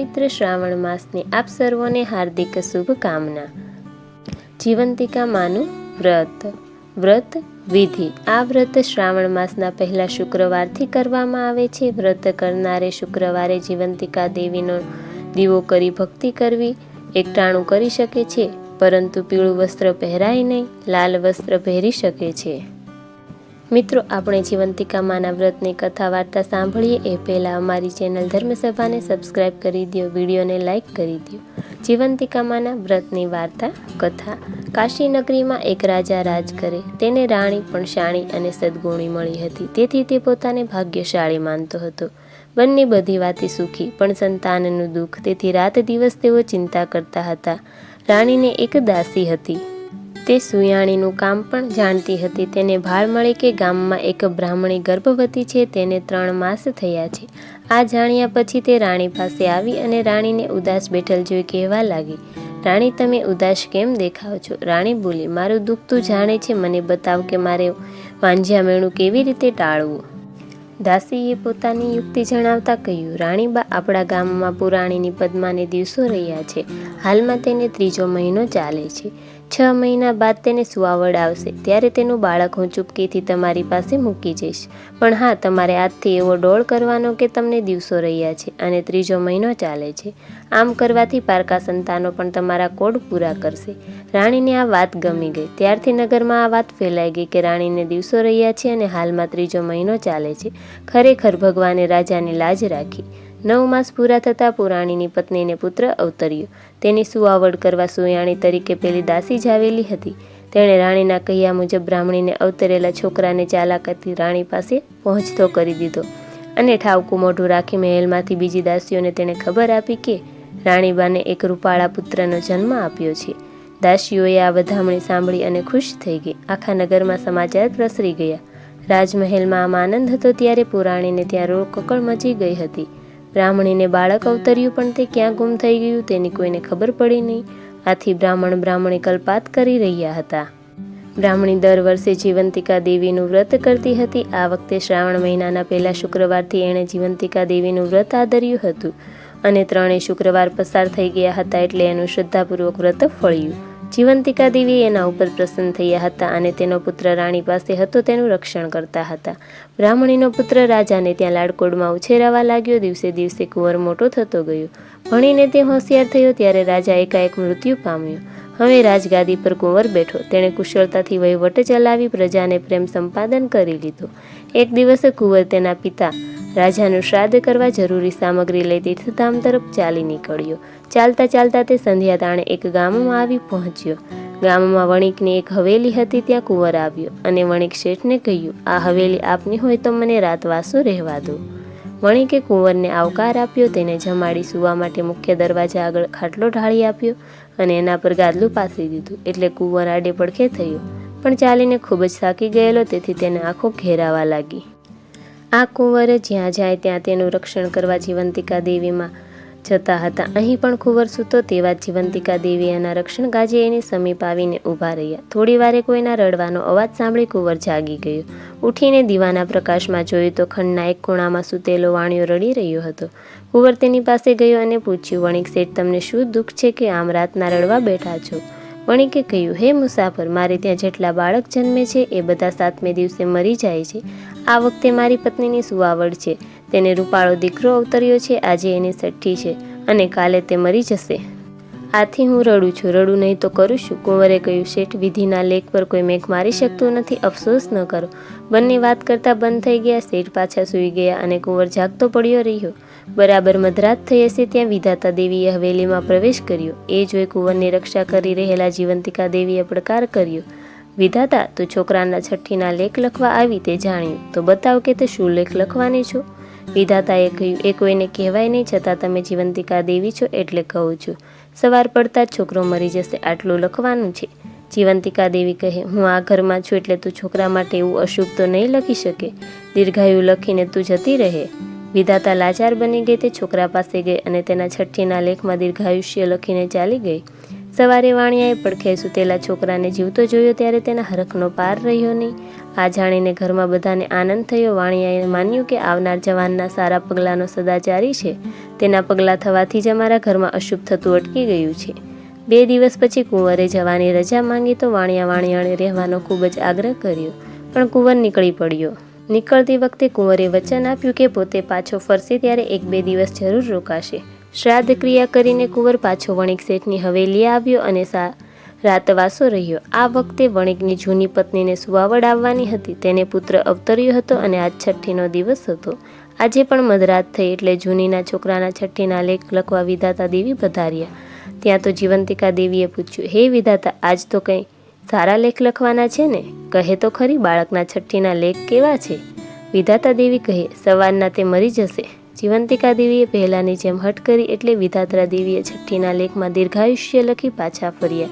મિત્ર, શ્રાવણ માસની આપ સર્વોને હાર્દિક શુભકામના. જીવંતિકા માનું વ્રત. વ્રત વિધિ. આ વ્રત શ્રાવણ માસના પહેલા શુક્રવારથી કરવામાં આવે છે. વ્રત કરનારે શુક્રવારે જીવંતિકા દેવીનો દીવો કરી ભક્તિ કરવી એકટાણું કરી શકે છે, પરંતુ પીળું વસ્ત્ર પહેરાય નહીં, લાલ વસ્ત્ર પહેરી શકે છે. મિત્રો, આપણે જીવંતિકામાના વ્રતની કથા વાર્તા સાંભળીએ એ પહેલાં અમારી ચેનલ ધર્મસભાને સબસ્ક્રાઇબ કરી દો, વિડીયોને લાઇક કરી દો. જીવંતિકામાના વ્રતની વાર્તા, કથા. કાશી નગરીમાં એક રાજા રાજ કરે. તેને રાણી પણ શાણી અને સદગુણી મળી હતી. તેથી તે પોતાને ભાગ્યશાળી માનતો હતો. બંને બધી વાતી સુખી, પણ સંતાનનું દુઃખ. તેથી રાત દિવસ તેઓ ચિંતા કરતા હતા. રાણીને એક દાસી હતી. તે સુયાણીનું કામ પણ જાણતી હતી. તેને ભાળ મળી કે ગામમાં એક બ્રાહ્મણી ગર્ભવતી છે, તેને ત્રણ માસ થયા છે. આ જાણ્યા પછી તે રાણી પાસે આવી અને રાણીને ઉદાસ બેઠલ જોઈ કહેવા લાગી, રાણી, તમે ઉદાસ કેમ દેખાવ છો? રાણી બોલી, મારું દુઃખ તું જાણે છે, મને બતાવ કે મારે વાંઝ્યા મેણું કેવી રીતે ટાળવું? દાસીએ પોતાની યુક્તિ જણાવતા કહ્યું રાણીબા આપણા ગામમાં પુરાણીની પદ્માને દિવસો રહ્યા છે. હાલમાં તેને ત્રીજો મહિનો ચાલે છે. છ મહિના બાદ તેને સુવાવડ આવશે. ત્યારે તેનું બાળક હું ચૂપકીથી તમારી પાસે મૂકી જઈશ. પણ હા, તમારે આજથી એવો ડોળ કરવાનો કે તમને દિવસો રહ્યા છે અને ત્રીજો મહિનો ચાલે છે. આમ કરવાથી પારકા સંતાનો પણ તમારા કોડ પૂરા કરશે. રાણીને આ વાત ગમી ગઈ. ત્યારથી નગરમાં આ વાત ફેલાઈ ગઈ કે રાણીને દિવસો રહ્યા છે અને હાલમાં ત્રીજો મહિનો ચાલે છે. ખરેખર ભગવાને રાજાની લાજ રાખી. નવ માસ પૂરા થતાં પુરાણીની પત્નીને પુત્ર અવતર્યો. તેની સુવાવડ કરવા સુયાણી તરીકે પેલી દાસી જાવેલી હતી. તેણે રાણીના કહ્યા મુજબ બ્રાહ્મણીને અવતરેલા છોકરાને ચાલાકથી રાણી પાસે પહોંચતો કરી દીધો. અને ઠાવકું મોઢું રાખી મહેલમાંથી બીજી દાસીઓને તેણે ખબર આપી કે રાણીબાને એક રૂપાળા પુત્રનો જન્મ આપ્યો છે. દાસીઓએ આ વધામણી સાંભળી અને ખુશ થઈ ગઈ. આખા નગરમાં સમાચાર પ્રસરી ગયા. રાજમહેલમાં આમ આનંદ હતો ત્યારે પુરાણીને ત્યાં રોકકળ મચી ગઈ હતી. બ્રાહ્મણીને બાળક અવતર્યું, પણ તે ક્યાં ગુમ થઈ ગયું તેની કોઈને ખબર પડી નહીં. આથી બ્રાહ્મણ બ્રાહ્મણી કલ્પાત કરી રહ્યા હતા. બ્રાહ્મણી દર વર્ષે જીવંતિકા દેવીનું વ્રત કરતી હતી. આ વખતે શ્રાવણ મહિનાના પહેલા શુક્રવારથી એણે જીવંતિકા દેવીનું વ્રત આદર્યું હતું અને ત્રણેય શુક્રવાર પસાર થઈ ગયા હતા એટલે એનું શ્રદ્ધાપૂર્વક વ્રત ફળ્યું. જીવંતિકા દેવી એના ઉપર પ્રસન્ન થયા હતા અને તેનો પુત્ર રાણી પાસે હતો, તેનું રક્ષણ કરતા હતા. બ્રાહ્મણીનો પુત્ર રાજાને ત્યાં લાડકોડમાં ઉછેરાવા લાગ્યો, દિવસે દિવસે કુંવર મોટો થતો ગયો. ભણીને તે હોશિયાર થયો, ત્યારે રાજા એકાએક મૃત્યુ પામ્યો. હવે રાજગાદી પર કુંવર બેઠો. તેણે કુશળતાથી વહીવટ ચલાવી, પ્રજાને પ્રેમ સંપાદન કરી લીધો. એક દિવસે કુંવર તેના પિતા રાજાનું શ્રાદ્ધ કરવા જરૂરી સામગ્રી લઈ તીર્થધામ તરફ ચાલી નીકળ્યો. ચાલતા ચાલતા તે સંધ્યા તાણે એક ગામમાં આવી પહોંચ્યો. ગામમાં વણિકની એક હવેલી હતી ત્યાં કુંવર આવ્યો અને વણિક શેઠને કહ્યું, આ હવેલી આપની હોય તો મને રાતવાસો રહેવા દો. વણિકે કુંવરને આવકાર આપ્યો, તેને જમાડી સુવા માટે મુખ્ય દરવાજા આગળ ખાટલો ઢાળી આપ્યો અને એના પર ગાદલું પાથરી દીધું. એટલે કુંવર આડે પડખે થયો, પણ ચાલીને ખૂબ જ થાકી ગયેલો, તેથી તેને આંખો ઘેરાવા લાગી. આ કુંવર જ્યાં જાય ત્યાં તેનું રક્ષણ કરવા જીવંતિકા દેવીમાં જતા હતા. અહીં પણ કુંવર સૂતો તેવા જીવંતિકા દેવી એના રક્ષણ ગાજે એની સમીપ આવીને ઊભા રહ્યા. થોડી વારે કોઈના રડવાનો અવાજ સાંભળી કુંવર જાગી ગયો. ઉઠીને દીવાના પ્રકાશમાં જોયું તો ખંડના એક ખૂણામાં સૂતેલો વાણિયો રડી રહ્યો હતો. કુંવર તેની પાસે ગયો અને પૂછ્યું, વણિક શેઠ, તમને શું દુઃખ છે કે આમ રાતના રડવા બેઠા છો? વણિકે કહ્યું, હે મુસાફર, મારે ત્યાં જેટલા બાળક જન્મે છે એ બધા સાતમે દિવસે મરી જાય છે. આ વખતે મારી પત્નીની સુવાવડ છે. તેને રૂપાળો દીકરો અવતર્યો છે, આજે એની સઠ્ઠી છે અને કાલે તે મરી જશે. આથી હું રડું છું, રડું નહીં તો કરું છું કુંવરે કહ્યું, શેઠ, વિધિના લેખ પર કોઈ મેઘ મારી શકતું નથી, અફસોસ ન કરો. બંને વાત કરતા બંધ થઈ ગયા, શેઠ પાછા સૂઈ ગયા અને કુંવર જાગતો પડ્યો રહ્યો. બરાબર મધરાત થઈ હશે ત્યાં વિધાતા દેવીએ હવેલીમાં પ્રવેશ કર્યો. એ જોઈ કુંવરની રક્ષા કરી રહેલા જીવંતિકા દેવીએ પડકાર કર્યો. વિધાતા, તું છોકરાના છઠ્ઠીના લેખ લખવા આવી તે જાણ્યું. તો બતાવ કે તે શું લેખ લખવાની છો? વિધાતાએ કહ્યું, એ કોઈને કહેવાય નહીં, છતાં તમે જીવંતિકા દેવી છો એટલે કહું છું. સવાર પડતા જ છોકરો મરી જશે, આટલું લખવાનું છે. જીવંતિકા દેવી કહે, હું આ ઘરમાં છું એટલે તું છોકરા માટે એવું અશુભ તો નહીં લખી શકે. દીર્ઘાયુ લખીને તું જતી રહે. વિધાતા લાચાર બની ગઈ, તે છોકરા પાસે ગઈ અને તેના છઠ્ઠીના લેખમાં દીર્ઘાયુષ્ય લખીને ચાલી ગઈ. સવારે વાણિયાએ પડખે સૂતેલા છોકરાને જીવતો જોયો ત્યારે તેના હરખનો પાર રહ્યો નહીં. આ જાણીને ઘરમાં બધાને આનંદ થયો. વાણિયાએ માન્યું કે આવનાર જવાનના સારા પગલાંનો સદાચારી છે. તેના પગલાં થવાથી જ અમારા ઘરમાં અશુભ થતું અટકી ગયું છે. બે દિવસ પછી કુંવરે જવાની રજા માંગી તો વાણિયા વાણિયાણે રહેવાનો ખૂબ જ આગ્રહ કર્યો. પણ કુંવર નીકળી પડ્યો. નીકળતી વખતે કુંવરે વચન આપ્યું કે પોતે પાછો ફરશે ત્યારે એક બે દિવસ જરૂર રોકાશે. શ્રાદ્ધ ક્રિયા કરીને કુંવર પાછો વણિક શેઠની હવેલી આવ્યો અને સા રાતવાસો રહ્યો. આ વખતે વણિકની જૂની પત્નીને સુવાવડ આવવાની હતી. તેને પુત્ર અવતર્યો હતો અને આજ છઠ્ઠીનો દિવસ હતો. આજે પણ મધરાત થઈ એટલે જૂનીના છોકરાના છઠ્ઠીના લેખ લખવા વિધાતા દેવી પધાર્યા. ત્યાં તો જીવંતિકા દેવીએ પૂછ્યું, હે વિધાતા, આજ તો કંઈ સારા લેખ લખવાના છે ને? કહે તો ખરી, બાળકના છઠ્ઠીના લેખ કેવા છે? વિધાતા દેવી કહે, સવારના તે મરી જશે. જીવંતિકા દેવીએ પહેલાંની જેમ હટ કરી એટલે વિધાત્રા દેવીએ છઠ્ઠીના લેખમાં દીર્ઘાયુષ્ય લખી પાછા ફર્યા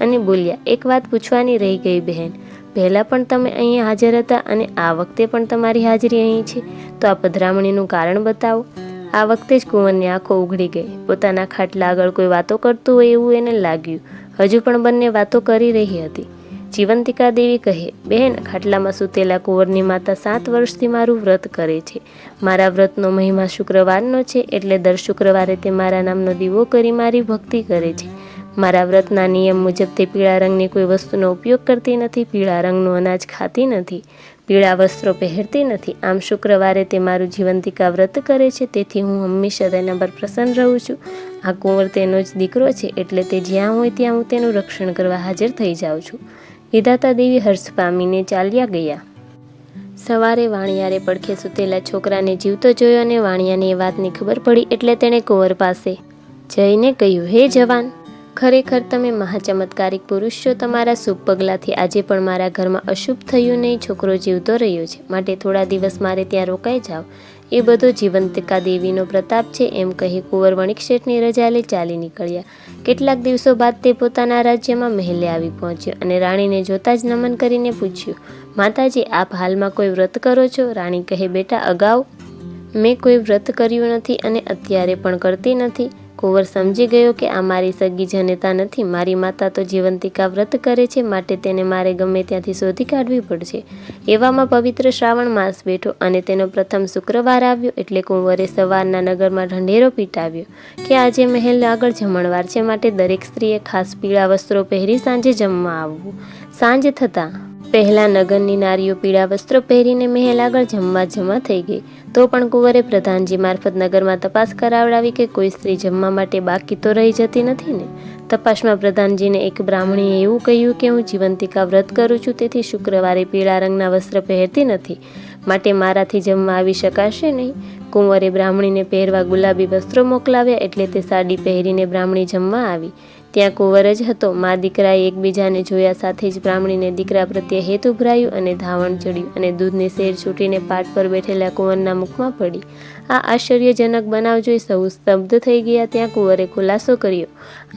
અને બોલ્યા, એક વાત પૂછવાની રહી ગઈ બહેન. પહેલાં પણ તમે અહીં હાજર હતા અને આ વખતે પણ તમારી હાજરી અહીં છે. તો આ પધરામણીનું કારણ બતાવો. આ વખતે જ કુંવરની આંખો ઉઘડી ગઈ. પોતાના ખાટલા આગળ કોઈ વાતો કરતું હોય એવું એને લાગ્યું. હજુ પણ બંને વાતો કરી રહી હતી. જીવંતિકા દેવી કહે બહેન ખાટલામાં સૂતેલા કુંવરની માતા સાત વર્ષથી મારું વ્રત કરે છે. મારા વ્રતનો મહિમા શુક્રવારનો છે એટલે દર શુક્રવારે તે મારા નામનો દીવો કરી મારી ભક્તિ કરે છે. મારા વ્રતના નિયમ મુજબ તે પીળા રંગની કોઈ વસ્તુનો ઉપયોગ કરતી નથી, પીળા રંગનું અનાજ ખાતી નથી, પીળા વસ્ત્રો પહેરતી નથી. આમ શુક્રવારે તે મારું જીવંતિકા વ્રત કરે છે, તેથી હું હંમેશા તેના પર પ્રસન્ન રહું છું. આ કુંવર તેનો જ દીકરો છે એટલે તે જ્યાં હોય ત્યાં હું તેનું રક્ષણ કરવા હાજર થઈ જાઉં છું. વિધાતા દેવી હર્ષ પામીને ચાલ્યા ગયા. સવારે વાણિયારે પડખે સૂતેલા છોકરાને જીવતો જોયો અને વાણિયાને એ વાતની ખબર પડી એટલે તેણે કુંવર પાસે જઈને કહ્યું, હે જવાન, ખરેખર તમે મહાચમત્કારિક પુરુષ છો. તમારા શુભ પગલાંથી આજે પણ મારા ઘરમાં અશુભ થયું નહીં. છોકરો જીવતો રહ્યો છે. માટે થોડા દિવસ મારે ત્યાં રોકાઈ જાઓ. એ બધો જીવંતિકા દેવીનો પ્રતાપ છે એમ કહી કુંવર વણિક શેઠની રજા લઈ ચાલી નીકળ્યા. કેટલાક દિવસો બાદ તે પોતાના રાજ્યમાં મહેલે આવી પહોંચ્યો અને રાણીને જોતા જ નમન કરીને પૂછ્યું, માતાજી, આપ હાલમાં કોઈ વ્રત કરો છો? રાણી કહે, બેટા, અગાઉ મેં કોઈ વ્રત કર્યું નથી અને અત્યારે પણ કરતી નથી. કુંવર સમજી ગયો કે આ મારી સગી જનેતા નથી, મારી માતા તો જીવંતિકા વ્રત કરે છે, માટે તેને મારે ગમે ત્યાંથી શોધી કાઢવી પડશે. એવામાં પવિત્ર શ્રાવણ માસ બેઠો અને તેનો પ્રથમ શુક્રવાર આવ્યો એટલે કુંવરે સવારના નગરમાં ઢંઢેરો પીટાવ્યો કે આજે મહેલ આગળ જમણવાર છે, માટે દરેક સ્ત્રીએ ખાસ પીળા વસ્ત્રો પહેરી સાંજે જમવા આવવું. સાંજ થતાં પહેલા નગરની નારીઓ પીળા વસ્ત્રો પહેરીને મહેલ આગળ જમવા જમા થઈ ગઈ. તો પણ કુંવરે પ્રધાનજી મારફત નગરમાં તપાસ કરાવડાવી કે કોઈ સ્ત્રી જમવા માટે બાકી તો રહી જતી નથી ને? તપાસમાં પ્રધાનજીને એક બ્રાહ્મણીએ એવું કહ્યું કે હું જીવંતિકા વ્રત કરું છું, તેથી શુક્રવારે પીળા રંગના વસ્ત્ર પહેરતી નથી. માટે મારાથી જમવા આવી શકાશે નહીં? કુંવરે બ્રાહ્મણીને પહેરવા ગુલાબી વસ્ત્રો મોકલાવ્યા એટલે તે સાડી પહેરીને બ્રાહ્મણી જમવા આવી. ત્યાં કુંવર જ હતો. મા દીકરાએ એકબીજાને જોયા સાથે જ બ્રાહ્મણીને દીકરા પ્રત્યે હેત ઉભરાયું અને ધાવણ ચડ્યું અને દૂધની શેર છૂટીને પાટ પર બેઠેલા કુંવરના મુખમાં પડી. આ આશ્ચર્યજનક બનાવ જોઈ સૌ સ્તબ્ધ થઈ ગયા. ત્યાં કુંવરે ખુલાસો કર્યો.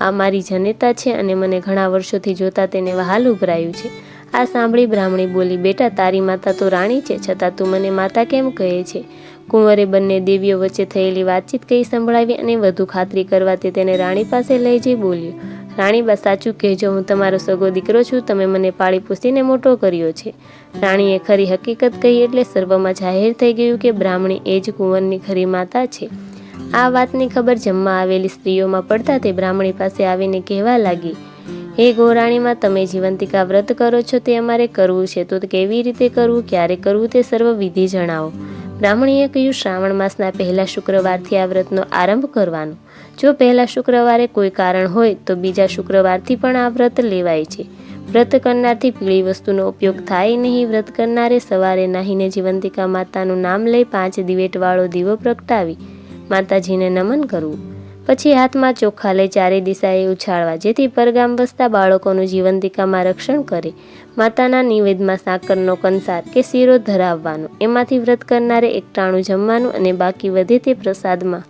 આ મારી જનેતા છે અને મને ઘણા વર્ષોથી જોતા તેને વહાલ ઉભરાયું છે. આ સાંભળી બ્રાહ્મણી બોલી, બેટા, તારી માતા તો રાણી છે, છતાં તું મને માતા કેમ કહે છે? કુંવરે બંને દેવીઓ વચ્ચે થયેલી વાતચીત કહી સંભળાવી અને વધુ ખાતરી કરવા તે તેને રાણી પાસે લઈ જઈ બોલ્યો, રાણી બા, સાચું કહેજો, હું તમારો સગો દીકરો છું, તમે મને પાળી પૂછીને મોટો કર્યો છે. રાણીએ ખરી હકીકત કહી એટલે સર્વમાં જાહેર થઈ ગયું કે બ્રાહ્મણી એ જ કુંવરની ખરી માતા છે. આ વાતની ખબર જમવા આવેલી સ્ત્રીઓમાં પડતા તે બ્રાહ્મણી પાસે આવીને કહેવા લાગી, હે ગોરાણીમાં, તમે જીવંતિકા વ્રત કરો છો, તે અમારે કરવું છે, તો કેવી રીતે કરવું, ક્યારે કરવું, તે સર્વ વિધિ જણાવો. બ્રાહ્મણીએ કહ્યું, શ્રાવણ માસના પહેલા શુક્રવારથી આ વ્રતનો આરંભ કરવાનો. જો પહેલા શુક્રવારે કોઈ કારણ હોય, તો બીજા શુક્રવારથી પણ આ વ્રત લેવાય છે. વ્રત કરનારથી પીળી વસ્તુનો ઉપયોગ થાય નહીં. વ્રત કરનારે સવારે નાહીને જીવંતિકા માતાનું નામ લઈ પાંચ દિવેટવાળો દીવો પ્રગટાવી માતાજીને નમન કરવું. પછી હાથમાં ચોખ્ખા લઈ ચારે દિશાએ ઉછાળવા જેથી પરગામ વસતા બાળકોનું જીવંતિકામાં રક્ષણ કરે. માતાના નિવેદમાં સાકરનો કંસાર કે શીરો ધરાવવાનો. એમાંથી વ્રત કરનારે એકટાણું જમવાનું અને બાકી વધે તે પ્રસાદમાં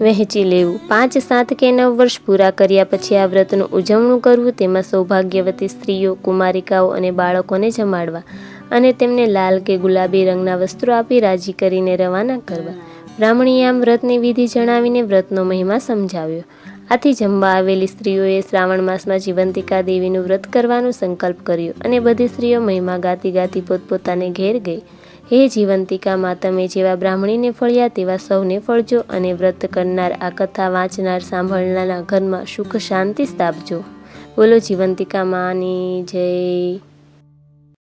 વહેંચી લેવું. પાંચ, સાત કે નવ વર્ષ પૂરા કર્યા પછી આ વ્રતનું ઉજવણું કરવું તેમાં સૌભાગ્યવતી સ્ત્રીઓ, કુમારિકાઓ અને બાળકોને જમાડવા અને તેમને લાલ કે ગુલાબી રંગના વસ્ત્રો આપી રાજી કરીને રવાના કરવા. બ્રાહ્મણીએ આમ વ્રતની વિધિ જણાવીને વ્રતનો મહિમા સમજાવ્યો. આથી જમવા આવેલી સ્ત્રીઓએ શ્રાવણ માસમાં જીવંતિકા દેવીનું વ્રત કરવાનો સંકલ્પ કર્યો અને બધી સ્ત્રીઓ મહિમા ગાતી ગાતી પોતપોતાને ઘેર ગઈ. હે જીવંતિકા મા તમે જેવા બ્રાહ્મણીને ફળ્યા તેવા સૌને ફળજો અને વ્રત કરનાર આ કથા વાંચનાર સાંભળનારના ઘરમાં સુખ શાંતિ સ્થાપજો. બોલો જીવંતિકા માની, જય